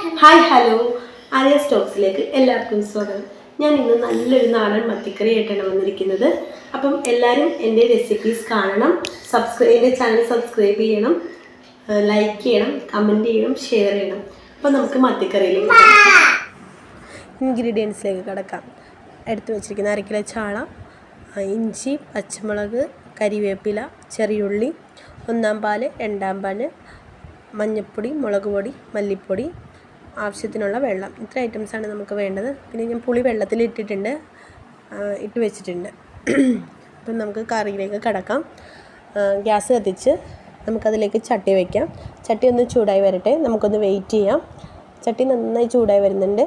Hi hello Arya സ്റ്റോക്സിലേക്ക് എല്ലാവർക്കും സ്വാഗതം. ഞാൻ ഇന്ന് നല്ലൊരു നാടൻ മത്തിക്കറി ആയിട്ടാണ് വന്നിരിക്കുന്നത്. അപ്പം എല്ലാവരും എന്റെ റെസിപ്പീസ് കാണണം. സബ്സ്ക്രൈബ് എന്റെ ചാനൽ സബ്സ്ക്രൈബ് ചെയ്യണം. ലൈക്ക് ചെയ്യണം കമന്റ് ചെയ്യണം ഷെയർ ചെയ്യണം. അപ്പം നമുക്ക് മത്തിക്കറിയിലേക്ക് ഇൻഗ്രീഡിയൻസിലേക്ക് കിടക്കാം. എടുത്തു വച്ചിരിക്കുന്ന അര കിലോ ചാള ഇഞ്ചി പച്ചമുളക് കരിവേപ്പില ചെറിയുള്ളി ഒന്നാം പാൽ രണ്ടാം പാൽ മഞ്ഞൾപ്പൊടി മുളക് പൊടി മല്ലിപ്പൊടി ആവശ്യത്തിനുള്ള വെള്ളം. ഇത്ര ഐറ്റംസാണ് നമുക്ക് വേണ്ടത്. പിന്നെ ഞാൻ പുളി വെള്ളത്തിൽ ഇട്ടിട്ടുണ്ട്. ഇട്ട് വെച്ചിട്ടുണ്ട്. അപ്പം നമുക്ക് കറിയിലേക്ക് കിടക്കാം. ഗ്യാസ് കത്തിച്ച് നമുക്കതിലേക്ക് ചട്ടി വയ്ക്കാം ചട്ടി ഒന്ന് ചൂടായി വരട്ടെ. നമുക്കൊന്ന് വെയിറ്റ് ചെയ്യാം. ചട്ടി നന്നായി ചൂടായി വരുന്നുണ്ട്.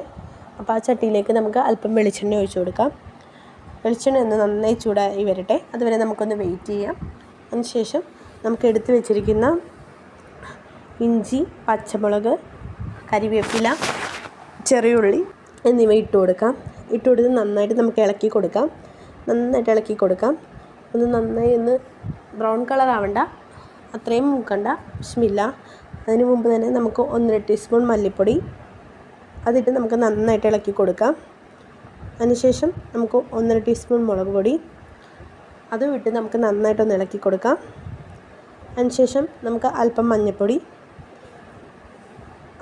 അപ്പോൾ ആ ചട്ടിയിലേക്ക് നമുക്ക് അല്പം വെളിച്ചെണ്ണ ഒഴിച്ചു കൊടുക്കാം. വെളിച്ചെണ്ണ ഒന്ന് നന്നായി ചൂടായി വരട്ടെ. അതുവരെ നമുക്കൊന്ന് വെയിറ്റ് ചെയ്യാം. അതിനുശേഷം നമുക്ക് എടുത്തു വെച്ചിരിക്കുന്ന ഇഞ്ചി പച്ചമുളക് കരിവേപ്പില ചെറിയുള്ളി എന്നിവ ഇട്ട് കൊടുക്കാം. ഇട്ട് കൊടുത്ത് നന്നായിട്ട് നമുക്ക് ഇളക്കി കൊടുക്കാം. നന്നായിട്ട് ഇളക്കി കൊടുക്കാം. ഒന്ന് നന്നായി ഒന്ന് ബ്രൗൺ കളർ ആവണ്ട. അത്രയും മൂക്കണ്ട. ആവശ്യമില്ല അതിന് മുമ്പ് തന്നെ നമുക്ക് ഒന്നര ടീസ്പൂൺ മല്ലിപ്പൊടി അതിട്ട് നമുക്ക് നന്നായിട്ട് ഇളക്കി കൊടുക്കാം. അതിനുശേഷം നമുക്ക് ഒന്നര ടീസ്പൂൺ മുളക് പൊടി അതും ഇട്ട് നമുക്ക് നന്നായിട്ടൊന്ന് ഇളക്കി കൊടുക്കാം. അതിനുശേഷം നമുക്ക് അല്പം മഞ്ഞൾപ്പൊടി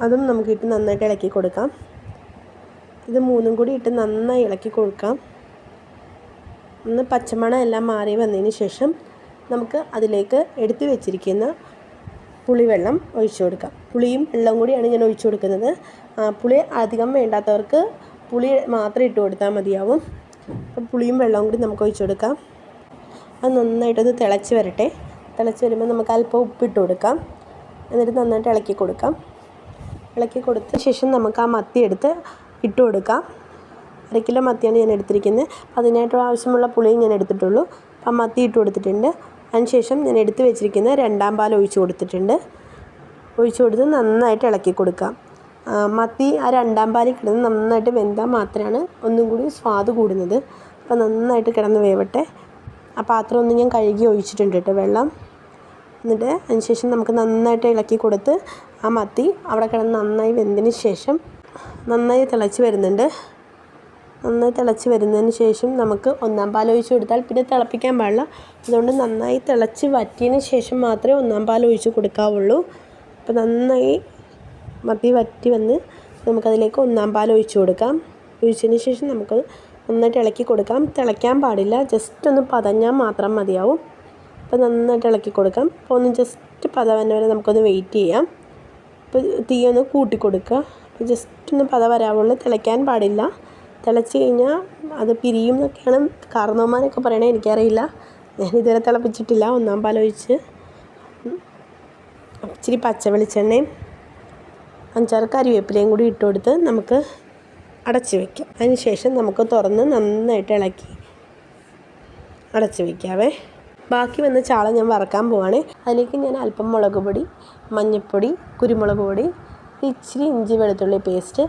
അതും നമുക്ക് ഇട്ട് നന്നായിട്ട് ഇളക്കി കൊടുക്കാം. ഇത് മൂന്നും കൂടി ഇട്ട് നന്നായി ഇളക്കി കൊടുക്കാം. ഒന്ന് പച്ചമണം എല്ലാം മാറി വന്നതിന് ശേഷം നമുക്ക് അതിലേക്ക് എടുത്തു വെച്ചിരിക്കുന്ന പുളിവെള്ളം ഒഴിച്ചു കൊടുക്കാം. പുളിയും വെള്ളവും കൂടിയാണ് ഞാൻ ഒഴിച്ചു കൊടുക്കുന്നത്. പുളി അധികം വേണ്ടാത്തവർക്ക് പുളി മാത്രം ഇട്ട് കൊടുത്താൽ മതിയാവും. അപ്പം പുളിയും വെള്ളവും കൂടി നമുക്ക് ഒഴിച്ചു കൊടുക്കാം. അത് നന്നായിട്ടൊന്ന് തിളച്ച് വരട്ടെ. തിളച്ച് വരുമ്പോൾ നമുക്ക് അല്പം ഉപ്പിട്ട് കൊടുക്കാം. എന്നിട്ട് നന്നായിട്ട് ഇളക്കി കൊടുക്കാം. ഇളക്കി കൊടുത്ത ശേഷം നമുക്ക് ആ മത്തി എടുത്ത് ഇട്ട് കൊടുക്കാം. അര കിലോ മത്തിയാണ് ഞാൻ എടുത്തിരിക്കുന്നത്. അതിനായിട്ട് ആവശ്യമുള്ള പുളിയും ഞാൻ എടുത്തിട്ടുള്ളൂ. അപ്പം മത്തി ഇട്ട് കൊടുത്തിട്ടുണ്ട്. അതിനുശേഷം ഞാൻ എടുത്ത് വെച്ചിരിക്കുന്ന രണ്ടാം പാൽ ഒഴിച്ചു കൊടുത്തിട്ടുണ്ട്. ഒഴിച്ചു കൊടുത്ത് നന്നായിട്ട് ഇളക്കി കൊടുക്കാം. മത്തി ആ രണ്ടാം പാലിൽ കിടന്ന് നന്നായിട്ട് വെന്താൽ മാത്രമാണ് ഒന്നും കൂടി സ്വാദ് കൂടുന്നത്. അപ്പോൾ നന്നായിട്ട് കിടന്ന് വേവട്ടെ. ആ പാത്രം ഒന്ന് ഞാൻ കഴുകി ഒഴിച്ചിട്ടുണ്ട് കേട്ടോ വെള്ളം. എന്നിട്ട് അതിന് ശേഷം നമുക്ക് നന്നായിട്ട് ഇളക്കി കൊടുത്ത് ആ മത്തി അവിടെ കിടന്ന് നന്നായി വെന്തതിന് ശേഷം നന്നായി തിളച്ച് വരുന്നുണ്ട്. നന്നായി തിളച്ച് വരുന്നതിന് ശേഷം നമുക്ക് ഒന്നാം പാൽ ഒഴിച്ച് കൊടുത്താൽ പിന്നെ തിളപ്പിക്കാൻ പാടില്ല. അതുകൊണ്ട് നന്നായി തിളച്ച് വറ്റിയതിന് ശേഷം മാത്രമേ ഒന്നാം പാൽ ഒഴിച്ച് കൊടുക്കാവുള്ളൂ. അപ്പോൾ നന്നായി മത്തി വറ്റി വന്ന് നമുക്കതിലേക്ക് ഒന്നാം പാൽ ഒഴിച്ച് കൊടുക്കാം. ഒഴിച്ചതിന് ശേഷം നമുക്ക് നന്നായിട്ട് ഇളക്കി കൊടുക്കാം. തിളയ്ക്കാൻ പാടില്ല. ജസ്റ്റ് ഒന്ന് പതഞ്ഞാൽ മാത്രം മതിയാവും. അപ്പോൾ നന്നായിട്ട് ഇളക്കി കൊടുക്കാം. അപ്പോൾ ഒന്ന് ജസ്റ്റ് പതവന്നെ വരെ നമുക്കൊന്ന് വെയിറ്റ് ചെയ്യാം. അപ്പോൾ തീ ഒന്ന് കൂട്ടി കൊടുക്കുക. അപ്പോൾ ജസ്റ്റ് ഒന്ന് പത വരാവുള്ളൂ. തിളയ്ക്കാൻ പാടില്ല. തിളച്ച് കഴിഞ്ഞാൽ അത് പിരിയും എന്നൊക്കെയാണ് കാരണവന്മാരൊക്കെ പറയണേ. എനിക്കറിയില്ല. ഞാൻ ഇതുവരെ തിളപ്പിച്ചിട്ടില്ല. ഒന്നാം പാലൊഴിച്ച് ഇച്ചിരി പച്ച വെളിച്ചെണ്ണയും അഞ്ചാറ് കറിവേപ്പിലയും കൂടി ഇട്ട് കൊടുത്ത് നമുക്ക് അടച്ച് വയ്ക്കാം അതിന് ശേഷം നമുക്ക് തുറന്ന് നന്നായിട്ട് ഇളക്കി അടച്ച് വയ്ക്കാവേ ബാക്കി വന്ന ചാള ഞാൻ വറക്കാൻ പോവാണ്. അതിലേക്ക് ഞാൻ അല്പം മുളക് പൊടി മഞ്ഞൾപ്പൊടി കുരുമുളക് പൊടി ഇച്ചിരി ഇഞ്ചി വെളുത്തുള്ളി പേസ്റ്റ്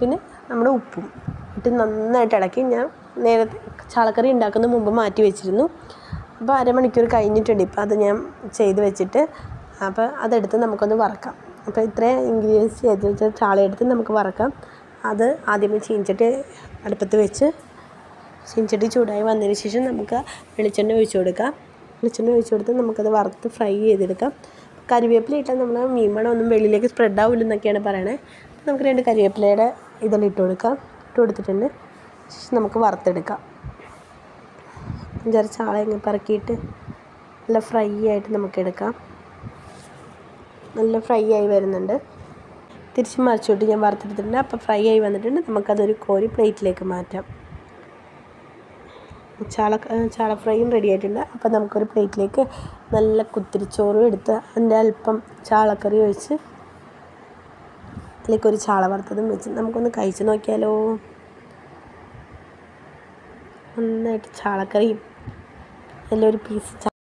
പിന്നെ നമ്മുടെ ഉപ്പും ഇട്ട് നന്നായിട്ട് ഇളക്കി ഞാൻ നേരത്തെ ചാളക്കറി ഉണ്ടാക്കുന്ന മുമ്പ് മാറ്റി വെച്ചിരുന്നു. അപ്പോൾ അരമണിക്കൂർ കഴിഞ്ഞിട്ടുണ്ട് ഇപ്പോൾ അത് ഞാൻ ചെയ്ത് വെച്ചിട്ട്. അപ്പോൾ അതെടുത്ത് നമുക്കൊന്ന് വറക്കാം. അപ്പോൾ ഇത്രയും ഇൻഗ്രീഡിയൻസ് ചെയ്ത് വെച്ച ചാള എടുത്ത് നമുക്ക് വറക്കാം. അത് ആദ്യമേ ചീഞ്ചട്ടി അടുപ്പത്ത് വെച്ച് ചീഞ്ചട്ടി ചൂടായി വന്നതിന് ശേഷം നമുക്ക് വെളിച്ചെണ്ണ ഒഴിച്ചു കൊടുക്കാം. വെളിച്ചെണ്ണ ഒഴിച്ച് കൊടുത്ത് നമുക്കത് വറുത്ത് ഫ്രൈ ചെയ്തെടുക്കാം. കരിവേപ്പില ഇട്ടാൽ നമ്മുടെ മീൻമണം ഒന്നും വെളിയിലേക്ക് സ്പ്രെഡ് ആവില്ലെന്നൊക്കെയാണ് പറയണേ. അപ്പോൾ നമുക്ക് രണ്ട് കരിവേപ്പിലയുടെ ഇതെല്ലാം ഇട്ട് കൊടുക്കാം. ഇട്ട് കൊടുത്തിട്ടുണ്ട്. നമുക്ക് വറുത്തെടുക്കാം. അഞ്ചാറ് ചാള ഇങ്ങനെ പറക്കിയിട്ട് നല്ല ഫ്രൈ ആയിട്ട് നമുക്ക് എടുക്കാം. നല്ല ഫ്രൈ ആയി വരുന്നുണ്ട്. തിരിച്ച് മറിച്ചോട്ട് ഞാൻ വറുത്തെടുത്തിട്ടുണ്ട്. അപ്പോൾ ഫ്രൈ ആയി വന്നിട്ടുണ്ട്. നമുക്കതൊരു കോരി പ്ലേറ്റിലേക്ക് മാറ്റാം. ചാള ചാള ഫ്രൈയും റെഡി ആയിട്ടുണ്ട്. അപ്പോൾ നമുക്കൊരു പ്ലേറ്റിലേക്ക് നല്ല കുത്തിരിച്ചോറും എടുത്ത് അതിന്റെ അല്പം ചാളക്കറി ഒഴിച്ച് അതിലേക്ക് ഒരു ചാള വറുത്തതും വെച്ച് നമുക്കൊന്ന് കഴിച്ച് നോക്കിയാലോ? നന്നായിട്ട് ചാളക്കറിയും. അതിലൊരു പീസ്